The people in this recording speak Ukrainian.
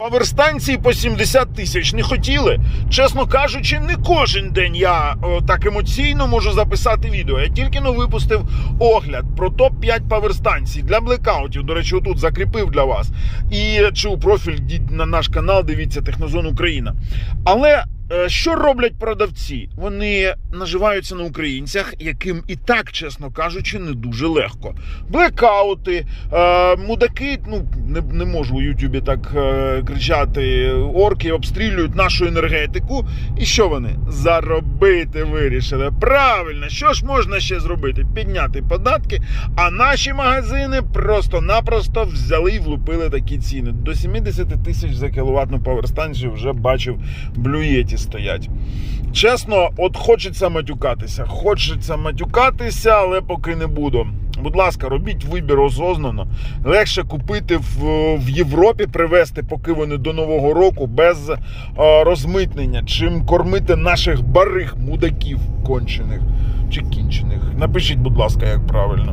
Паверстанції по 70 тисяч не хотіли. Чесно кажучи, не кожен день я о, так емоційно можу записати відео. Я тільки но випустив огляд про топ 5 паверстанцій для блекаутів. До речі, отут закріпив для вас. І чи у профіль на наш канал, дивіться Технозон Україна. Але що роблять продавці? Вони наживаються на українцях, яким і так, чесно кажучи, не дуже легко. Блекаути, е, мудаки, ну не, не можу у Ютубі так е, кричати. Орки обстрілюють нашу енергетику. І що вони? Заробити вирішили. Правильно, що ж можна ще зробити? Підняти податки, а наші магазини просто-напросто взяли і влупили такі ціни. До 70 тисяч за кіловатну поверстанцію вже бачив блюєті стоять. Чесно, от хочеться матюкатися. Хочеться матюкатися, але поки не буду. Будь ласка, робіть вибір осознано. Легше купити в, в Європі, привезти, поки вони до Нового року, без е, розмитнення, чим кормити наших барих мудаків кончених чи кінчених. Напишіть, будь ласка, як правильно.